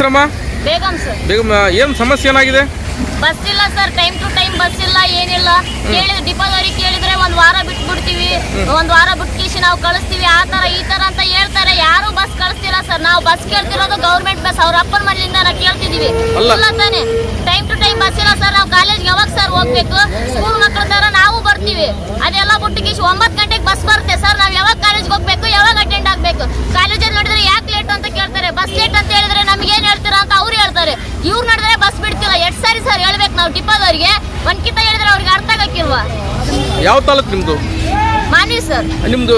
ಹೆಸರಮ್ಮ Begum sir. ಏನು ಸಮಸ್ಯೆ ಏನಾಗಿದೆ? ಬಸ್ ಇಲ್ಲ sir time to time bus ಇಲ್ಲ ಏನಿಲ್ಲ. ಕೇಳಿದ್ರೆ ಡಿಪೋದವ್ರಿಗೆ ಕೇಳಿದ್ರೆ ಒಂದ್ ವಾರ ಬಿಟ್ಟು ಬಿಡ್ತೀವಿ ಒಂದ್ ವಾರ ಬಿಟ್ಟು ಕಿಶಿ ನಾವು ಕಳಿಸ್ತೀವಿ. ಆ ತರ ಈ ತರ ಅಂತ ಹೇಳ್ತಾರೆ. ಯಾರು ಬಸ್ ಕಳಿಸ್ತಿಲ್ಲ ಸರ್. ನಾವು ಬಸ್ ಕೇಳ್ತಿರೋದು ಗೌರ್ಮೆಂಟ್ ಬಸ್. ಅವ್ರ ಅಪ್ಪನ ಮನೆಯಿಂದ ನಾವು ಕೇಳ್ತಿದೀವಿ. ಇಲ್ಲ ತಾನೆ. ಟೈಮ್ ಟು ಟೈಮ್ ಬಸ್ ಇಲ್ಲ ಸರ್. ನಾವು ಕಾಲೇಜ್ ಯಾವಾಗ ಸರ್ ಹೋಗ್ಬೇಕು? ಸ್ಕೂಲ್ ಮಕ್ಕಳ ತರ ನಾವು ಬರ್ತೀವಿ. ಅದೆಲ್ಲ ಬಿಟ್ಟು ಕಿಶಿ ಒಂಬತ್ತು ಗಂಟೆಗೆ ಬಸ್ ಬರುತ್ತೆ ಸರ್. ನಾವು ಯಾವಾಗ ಕಾಲೇಜ್ ಹೋಗ್ಬೇಕು? ಯಾವಾಗ ಅಟೆಂಡ್ ಆಗ್ಬೇಕು? ಕಾಲೇಜಲ್ಲಿ ನೋಡಿದ್ರೆ ಯಾಕೆ ಲೇಟ್ ಅಂತ ಕೇಳ್ತಾರೆ. ಬಸ್ ಲೇಟ್ ಅಂತ ಹೇಳಿದ್ರೆ ನಮ್ಗೆ ಏನ್ ಹೇಳ್ತೀರಾ ಅಂತ ಅವ್ರು ಹೇಳ್ತಾರೆ ಇವ್ರು ನಡೆದ್ರೆ ಬಸ್ ಬಿಡ್ತಿಲ್ಲ. ಎಷ್ಟು ಸಾರಿ ಸರ್ ಹೇಳ್ಬೇಕು ನಾವು ಡಿಪೋದವ್ರಿಗೆ ಒಂದ್ಕಿತ ಹೇಳಿದ್ರೆ ಅವ್ರಿಗೆ ಅರ್ಥ ಆಗಕ್ಕಿಲ್ವಾ? ಯಾವ ತಾಲೂಕು ನಿಮ್ಮದು ಮಾನಿ ಸರ್. ನಿಮ್ಮದು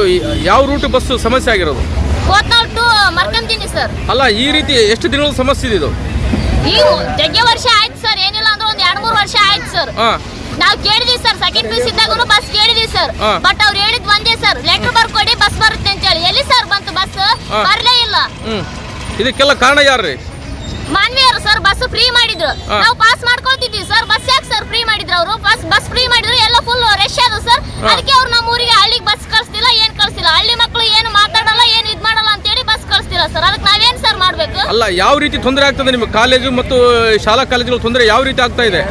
ಯಾವ ರೂಟ್ ಬಸ್ ಸಮಸ್ಯೆ ಆಗಿರೋದು? ಕೋತ್ನಾಳ್ ಟು ಮರ್ಕಂತೀನಿ ಸರ್. ಅಲ್ಲ ಈ ರೀತಿ ಎಷ್ಟು ದಿನಗಳ ಸಮಸ್ಯೆ ಇದೆ ಇದು? ನೀವು ಜಗ್ಗೆ ವರ್ಷ ಆಯ್ತು ಸರ್. ಏನಿಲ್ಲ ಅಂದ್ರೆ ಒಂದ್ ಎರಡ್ ಮೂರ್ ವರ್ಷ ಆಯ್ತು ಸರ್. ಹಾಂ. ನಾವು ಕೇಳಿದೀವಿ ಸರ್. ಸೆಕೆಂಡ್ ಪೀಸ್ ಇದ್ದಾಗೂ ಬಸ್ ಕೇಳಿದೀವಿ ಸರ್. ಹಾ. ಬಟ್ ಅವ್ರು ಹೇಳಿದ್ ಒಂದೇ ಸರ್. ಲೆಟರ್ ಬರ್ಕೊಡಿ ಬಸ್ ಬರುತ್ತೆ ಅಂತ ಹೇಳಿ. ಎಲ್ಲಿ ಸರ್ ಬಂತು ಬಸ್ ಬರಲೇ ಬರ್ಲೇ ಇಲ್ಲ. ಇದಕ್ಕೆಲ್ಲ ಕಾರಣ ಯಾರು ರೀ ಮಾನ್ವಿಯರು ಸರ್. ಫ್ರೀ ಮಾಡಿದ್ರು. ನಾವು ಪಾಸ್ ಮಾಡ್ಕೊಳ್ತಿದ್ವಿ ಸರ್ ಬಸ್ ಯಾಕೆ ಸರ್ ಫ್ರೀ ಮಾಡಿದ್ರು ಅವರು? ಬಸ್ ಬಸ್ ಫ್ರೀ ಮಾಡಿದ್ರು ಎಲ್ಲ ಫುಲ್ ರಶ್ ಅದು ಸರ್. ಅದಕ್ಕೆ ಅವ್ರು ನಮ್ಮ ಊರಿಗೆ ಹಳ್ಳಿಗೆ ಬಸ್ ಕಳಿಸ್ತಿಲ್ಲ ಏನ್ ಕಳಿಸ್ತಿಲ್ಲ. ಹಳ್ಳಿ ಮಕ್ಕಳು ಏನು ಮಾತಾಡಲ್ಲ ಏನು ಇದ್ ಮಾಡಲ್ಲ ಅಂತ ಹೇಳಿ ಬಸ್ ಕಳಿಸ್ತಿಲ್ಲ ಸರ್ ಅದಕ್ಕೆ ನಾವೇನ್ ಸರ್ ಮಾಡ್ಬೇಕು? ಅಲ್ಲ ಯಾವ ರೀತಿ ತೊಂದರೆ ಆಗ್ತದೆ ನಿಮಗೆ? ಕಾಲೇಜು ಮತ್ತು ಶಾಲಾ ಕಾಲೇಜುಗಳು ತೊಂದರೆ ಯಾವ ರೀತಿ ಆಗ್ತಾ ಇದೆ?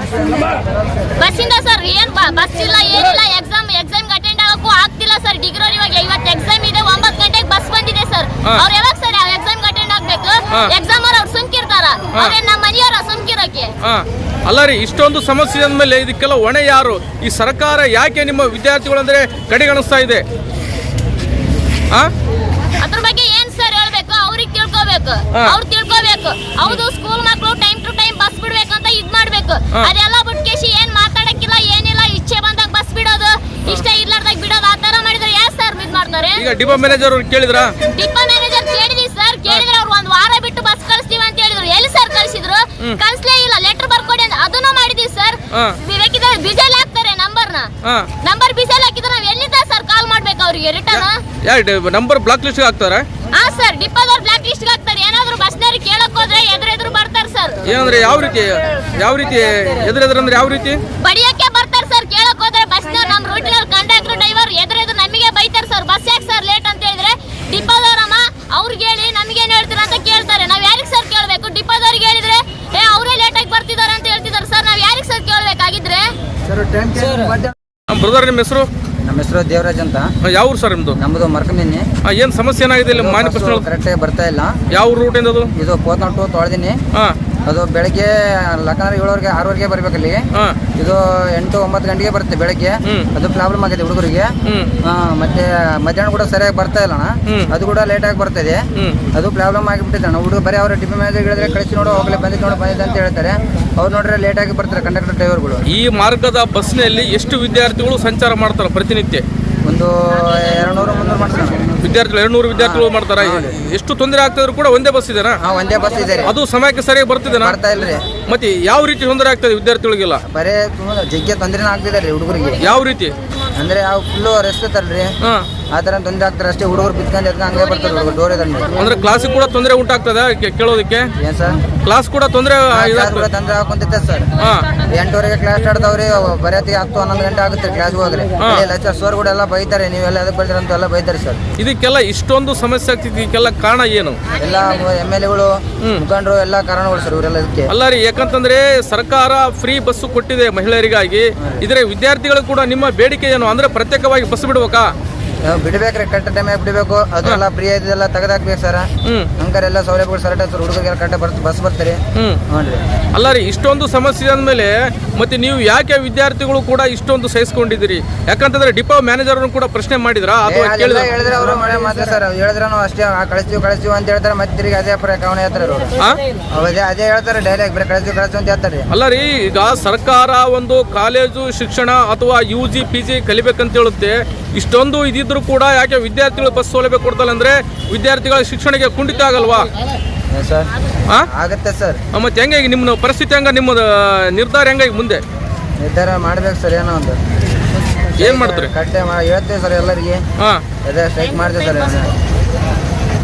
ಬಸ್ಸಿಂದ ಸರ್ ಏನ್ ಬಸ್ ಇಲ್ಲ ಏನಿಲ್ಲ ಎಕ್ಸಾಮ್ ಎಕ್ಸಾಮ್ ಅಟೆಂಡ್ ಆಗಕ್ಕೂ ಆಗ್ತಿಲ್ಲ ಸರ್ ಡಿಗ್ರಿ ಇವಾಗ ಇವತ್ತು ಎಕ್ಸಾಮ್ ಇದೆ ಒಂಬತ್ತು ಗಂಟೆಗೆ ಬಸ್ ಬಂದಿದೆ ಸರ್ ಹಾ. ಅವ್ರು ಯಾವಾಗ ಸರ್ ಎಕ್ಸಾಮ್ ಅಟೆಂಡ್ ಆಗ್ಬೇಕು? ಹಾ. ಎಕ್ಸಾಮ್ ಅವ್ರು ಸುಮ್ಕಿರ್ತಾರ. ಅವ್ರೇನ್ ಸುಮ್ಕಿರೋಕೆ ಹಾಂ ಅಲ್ಲ ರೀ ಇಷ್ಟೊಂದು ಸಮಸ್ಯೆ ಅಂದಮೇಲೆ ಇದಕ್ಕೆಲ್ಲ ಹೊಣೆ ಯಾರು? ಈ ಸರ್ಕಾರ ಯಾಕೆ ನಿಮ್ಮ ವಿದ್ಯಾರ್ಥಿಗಳಂದ್ರೆ ಕಡೆಗಣಿಸ್ತಾ ಇದೆ? ಹಾಂ ಅದ್ರ ಬಗ್ಗೆ ಏನ್ ಸರ್ ಹೇಳ್ಬೇಕು? ಅವ್ರಿಗೆ ತಿಳ್ಕೊಬೇಕು. ಹಾ. ಅವ್ರು ತಿಳ್ಕೊಬೇಕು. ಹೌದು ಸ್ಕೂಲ್ ಮಕ್ಕಳು ಟೈಮ್ ಟು ಟೈಮ್ ಬಸ್ ಬಿಡ್ಬೇಕಂತ ಇದ್ ಮಾಡ್ಬೇಕು. ಹಾ. ಅದೆಲ್ಲ ಬಿಟ್ಕೇಶಿ ಏನ್ ಮಾತಾಡಕ್ಕಿಲ್ಲ ಏನಿಲ್ಲ ಇಚ್ಛೆ ಬಂದಾಗ ಬಸ್ ಬಿಡೋದು ಇಷ್ಟ ಇರ್ಲಾರ್ದಾಗ ಬಿಡೋದು ಆ ತರ ಮಾಡಿದ್ರೆ ಯಾರು ಸರ್ ಇದ್ ಮಾಡ್ತಾರೆ? ಈಗ ಡಿಪೋ ಮ್ಯಾನೇಜರ್ ಅವ್ರು ಕೇಳಿದ್ರಾ? ಡಿಪೋ ಮ್ಯಾನೇಜರ್ ಕೇಳಿದ್ವಿ ಸರ್ ಕೇಳಿದ್ರೆ ಅವ್ರು ಒಂದ್ ವಾರ ಬಿಟ್ಟು ಬಸ್ ಕಳಿಸ್ತೀವಿ ಅಂತ ಹೇಳಿದ್ರು. ಎಲ್ಲಿ ಸರ್ ಕಳಿಸಿದ್ರು. ಕಳಿಸ್ಲೇ ಇಲ್ಲ ಲೆಟರ್ ಬರ್ಕೊಡಿ ಅಂತ ಅದನ್ನ ಬೇಕಿದ್ರೆ ಬಿಜಲ್ ಹಾಕ್ತಾರೆ ನಂಬರ್ನ. ನಂಬರ್ ಬಿಜಲ್ ಹಾಕಿದ್ರೆ ನಾವ್ ಎಲ್ಲಿಂದ ಸರ್ ಕಾಲ್ ಮಾಡ್ಬೇಕು ಅವ್ರಿಗೆ? ರಿಟರ್ನ್ ಯಾರು ನಂಬರ್ ಬ್ಲಾಕ್ ಲಿಸ್ಟ್ ಹಾಕ್ತಾರೆ? ಹಾ ಸರ್ ಡಿಪ್ಪದವ್ರು ಬ್ಲಾಕ್ ಲಿಸ್ಟ್ ಹಾಕ್ತಾರೆ. ಏನಾದ್ರು ಬಸ್ನವ್ರಿಗೆ ಕೇಳಕ್ ಹೋದ್ರೆ ಎದುರು ಎದುರು ಬರ್ತಾರೆ ಸರ್. ಏನಂದ್ರೆ ಯಾವ ರೀತಿ ಯಾವ ರೀತಿ ಎದುರೆದುರಂದ್ರೆ ಯಾವ ರೀತಿ? ಬಡಿಯಕ್ಕೆ ಬರ್ತಾರೆ ಸರ್ ಕೇಳಕ್ ಹೋದ್ರೆ ಬಸ್ನವ್ರು ನಮ್ಮ ರೂಟಿನಲ್ಲಿ ಕಂಡಕ್ಟರ್ ಡ್ರೈವರ್ ಎದುರು ಎದುರು ನಮಗೆ ಬೈತಾರೆ ಸರ್. ಬಸ್ ಯಾಕೆ ಸರ್ ಲೇಟ್ ಅಂತ ಹೇಳಿದ್ರೆ ಡಿಪ್ಪದವ್ರಮ್ಮ ಅವ್ರಿಗೆ ಹೇಳಿ ನಮಗೇನು ಹೇಳ್ತೀರ ಅಂತ ಕೇಳ್ತಾರೆ ನಾವ್ ಯಾರಿಗೆ ಸರ್ ಕೇಳಬೇಕು ಡಿಪ್ಪೋದವ್ರಿಗೆ ಹೇಳಿದ್ರೆ ಏ ಅವರೇ ಲೇಟ್ ಆಗಿ ಬರ್ತಿದ್ದಾರೆ ಅಂತ ಹೇಳ್ತಿದ್ದಾರೆ ಸರ್ ನಾವ್ ಯಾರಿಗೆ ಸರ್ ಕೇಳಬೇಕಾಗಿದ್ರೆ ನಮ್ಮ ಬ್ರದರ್ ನಿಮ್ಮ ಹೆಸರು? ನಮ್ಮ ಹೆಸರು ದೇವರಾಜ್ ಅಂತ. ಯಾವ ಊರು ಸರ್ ನಿಮ್ಮದು ನಮ್ಮದು ಮರ್ಕಮಿನಿ ಏನು ಸಮಸ್ಯೆ ಏನಾಗಿದೆ ಇಲ್ಲಿ? ಮಾನ್ಯ ಕರೆಕ್ಟಾಗಿ ಬರ್ತಾ ಇಲ್ಲ. ಯಾವ ರೂಟ್ ಅದು ಇದು ಕೋತ್ನಾಳ್ ಟು ತೊಳೆದಿನಿ. ಹಾಂ. ಅದು ಬೆಳಗ್ಗೆ ಲಕ್ಕಂದ್ರೆ ಏಳುವರೆಗೆ ಆರೂವರೆಗೆ ಬರ್ಬೇಕು ಅಲ್ಲಿ. ಹಾಂ. ಇದು ಎಂಟು ಒಂಬತ್ತು ಗಂಟೆಗೆ ಬರುತ್ತೆ ಬೆಳಗ್ಗೆ. ಅದು ಪ್ರಾಬ್ಲಮ್ ಆಗಿದೆ ಹುಡುಗರಿಗೆ. ಮತ್ತೆ ಮಧ್ಯಾಹ್ನ ಕೂಡ ಸರಿಯಾಗಿ ಬರ್ತಾ ಇಲ್ಲ ಅಣ್ಣ. ಅದು ಕೂಡ ಲೇಟಾಗಿ ಬರ್ತಾ ಇದೆ. ಅದು ಪ್ರಾಬ್ಲಮ್ ಆಗಿಬಿಟ್ಟಿದೆ ಅಣ್ಣ. ಹುಡುಗ ಬರೀ ಅವರ ಟಿಫಿನ್ ಮ್ಯಾನೇಜರ್ ಹೇಳಿದ್ರೆ ಕಳಿಸಿ ನೋಡೋ ಹೋಗ್ಲಿ ಬಂದಿದ್ದು ನೋಡೋ ಬಂದಿದ್ದೆ ಅಂತ ಹೇಳ್ತಾರೆ. ಅವ್ರು ನೋಡ್ರೆ ಲೇಟಾಗಿ ಬರ್ತಾರೆ ಕಂಡಕ್ಟರ್ ಡ್ರೈವರ್ಗಳು ಈ ಮಾರ್ಗದ ಬಸ್ನಲ್ಲಿ ಎಷ್ಟು ವಿದ್ಯಾರ್ಥಿಗಳು ಸಂಚಾರ ಮಾಡ್ತಾರೆ ಪ್ರತಿನಿತ್ಯ? ಒಂದು ಎರಡು ನೂರು ಮುನ್ನೂರು ಮಾಡ್ತಾರೆ. ವಿದ್ಯಾರ್ಥಿಗಳು ಎರಡು ನೂರು ವಿದ್ಯಾರ್ಥಿಗಳು ಮಾಡ್ತಾರೆ? ಎಷ್ಟು ತೊಂದರೆ ಆಗ್ತಿದ್ರು ಕೂಡ ಒಂದೇ ಬಸ್ ಇದೆನಾ ಹಾಂ ಒಂದೇ ಬಸ್ ಇದೆ ರೀ. ಅದು ಸಮಯಕ್ಕೆ ಸರಿಯಾಗಿ ಬರ್ತಿದೆನಾ ಬರ್ತಾ ರೀ. ಮತ್ತೆ ಯಾವ ರೀತಿ ತೊಂದರೆ ಆಗ್ತದೆ ವಿದ್ಯಾರ್ಥಿಗಳಿಗೆಲ್ಲ? ಬರೇ ತುಂಬ ಜಗ್ಗೆ ತೊಂದರೆ ಆಗ್ತಿದೆ ರೀ ಹುಡುಗರಿಗೆ. ಯಾವ ರೀತಿ? ಅಂದ್ರೆ ಅವು ಫುಲ್ಲು ರೆಸ್ಟ್ ಇರ್ತಾರಲ್ರಿ. ಹಾಂ. ಆ ಥರ ತೊಂದರೆ ಆಗ್ತಾರೆ ಅಷ್ಟೇ ಹುಡುಗರು ಬಿತ್ಕೊಂಡು ಎದ್ಕೊಂಡು ಹಂಗೆ ಬರ್ತಾರೆ ಹುಡುಗರು ಡೋರ್ ಇದಂడి ಅಂದ್ರೆ ಕ್ಲಾಸಿಗೆ ಕೂಡ ತೊಂದರೆ ಉಂಟಾಗ್ತದೆ ಕೇಳೋದಕ್ಕೆ? ಏನ್ ಸರ್? ಕ್ಲಾಸ್ ಕೂಡ ತೊಂದರೆ ತೊಂದರೆ ಹಾಕೊಂತೈತೆ ಸರ್ ಎಂಟುವರೆಗೆ ಕ್ಲಾಸ್ ಸ್ಟಾರ್ಟ್ ಅದಾವ್ರಿ ಬರೆಯತ್ತಿಗೆ ಹತ್ತು ಹನ್ನೊಂದು ಗಂಟೆ ಆಗುತ್ತೆ ಕ್ಲಾಸ್ ಹೋಗ್ರಿ. ಲೆಕ್ಚರ್ ಸರ್ ಕೂಡ ಎಲ್ಲ ಬೈತಾರೆ ನೀವೆಲ್ಲ ಅದಕ್ಕೆ ಬರ್ತೀರ ಅಂತ ಎಲ್ಲ ಬೈತಾರೆ ಸರ್ ಇದಕ್ಕೆಲ್ಲ ಇಷ್ಟೊಂದು ಸಮಸ್ಯೆ ಆಗ್ತಿತ್ತು ಇದಕ್ಕೆಲ್ಲ ಕಾರಣ ಏನು? ಎಲ್ಲ ಎಂ ಎಲ್ ಎಗಳು. ಮುಖಂಡರು ಎಲ್ಲ ಕಾರಣಗಳು ಸರ್ ಇವರೆಲ್ಲ ಇದಕ್ಕೆ. ಅಲ್ಲ ರೀ ಯಾಕಂತಂದ್ರೆ ಸರ್ಕಾರ ಫ್ರೀ ಬಸ್ಸು ಕೊಟ್ಟಿದೆ ಮಹಿಳೆಯರಿಗಾಗಿ. ಇದ್ರೆ ವಿದ್ಯಾರ್ಥಿಗಳು ಕೂಡ ನಿಮ್ಮ ಬೇಡಿಕೆ ಏನು ಅಂದ್ರೆ ಪ್ರತ್ಯೇಕವಾಗಿ ಬಸ್ ಬಿಡ್ಬೇಕಾ? ಬಿಡ್ಬೇಕ್ರಿ ಕರೆಕ್ಟ್ ಟೈಮ್ ಬಿಡಬೇಕು? ಅದೆಲ್ಲ ಫ್ರೀ ಆಯ್ತದೆಲ್ಲ ತೆಗೆದಾಕ್ಬೇಕು ಸರ್ ಹ್ಮ್. ಹಂಗಾರೆ ಎಲ್ಲ ಸೌಲಭ್ಯಗಳು ಸರಟ ಸರ್ ಹುಡುಗರಿಗೆಲ್ಲ ಕರೆಕ್ಟ್ ಬರ್ತ ಬಸ್ ಬರ್ತಾರೆ ಹ್ಮ್. ಹ್ಞೂ ರೀ ಅಲ್ಲ ರೀ ಇಷ್ಟೊಂದು ಸಮಸ್ಯೆ ಅಂದಮೇಲೆ ಮತ್ತೆ ನೀವು ಯಾಕೆ ವಿದ್ಯಾರ್ಥಿಗಳು ಕೂಡ ಇಷ್ಟೊಂದು ಸಹಿಸ್ಕೊಂಡಿದ್ದೀರಿ? ಯಾಕಂತಂದ್ರೆ ಡಿಪೋ ಮ್ಯಾನೇಜರ್ ಕೂಡ ಪ್ರಶ್ನೆ ಮಾಡಿದ್ರಾ? ಅದು ಹೇಳಿದ್ರೆ ಅವರು ಮನೆ ಮಾತ್ರ ಸರ್ ಹೇಳಿದ್ರೆ ಅಷ್ಟೇ ಆ, ಕಳಿಸ್ತೀವಿ ಕಳಿಸ್ತೀವಿ ಅಂತ ಹೇಳ್ತಾರೆ ಮತ್ತೆ ತಿರುಗಿ ಅದೇ ಪ್ರಕರಣ ಹೇಳ್ತಾರೆ ಅವರು? ಅದೇ ಅದೇ ಹೇಳ್ತಾರೆ ಡೈರೆಕ್ಟ್ ಬರೀ ಕಳಿಸ್ತೀವಿ ಕಳಿಸ್ತೀವಿ ಅಂತ ಹೇಳ್ತಾರೆ ಅಲ್ಲ ರೀ ಈಗ ಸರ್ಕಾರ ಒಂದು ಕಾಲೇಜು ಶಿಕ್ಷಣ ಅಥವಾ ಯು ಜಿ ಪಿ ಜಿ ಕಲಿಬೇಕಂತ ಹೇಳುತ್ತೆ. ಇಷ್ಟೊಂದು ಇದಿದ್ರು ಕೂಡ ಯಾಕೆ ವಿದ್ಯಾರ್ಥಿಗಳು ಬಸ್ ಸೌಲಭ್ಯ ಕೊಡ್ತಲ್ಲ ಅಂದ್ರೆ ವಿದ್ಯಾರ್ಥಿಗಳ ಶಿಕ್ಷಣಕ್ಕೆ ಕುಂಠಿತ ಆಗಲ್ವಾ? ಸರ್? ಆಗತ್ತೆ ಸರ್. ಮತ್ತೆ ಹೆಂಗೆ ಈಗ ನಿಮ್ಮ ಪರಿಸ್ಥಿತಿ ಹೆಂಗ ನಿಮ್ಮ ನಿರ್ಧಾರ ಹೆಂಗ ಈಗ ಮುಂದೆ? ನಿರ್ಧಾರ ಮಾಡ್ಬೇಕು ಸರ್ ಏನೋ ಒಂದು. ಏನ್ ಮಾಡ್ತಾರೆ? ಕಟ್ಟೆ ಹೇಳ್ತೇವೆ ಸರ್ ಎಲ್ಲರಿಗೆ. ಸ್ಟ್ರೈಕ್ ಮಾಡ್ತೇವೆ ಸರ್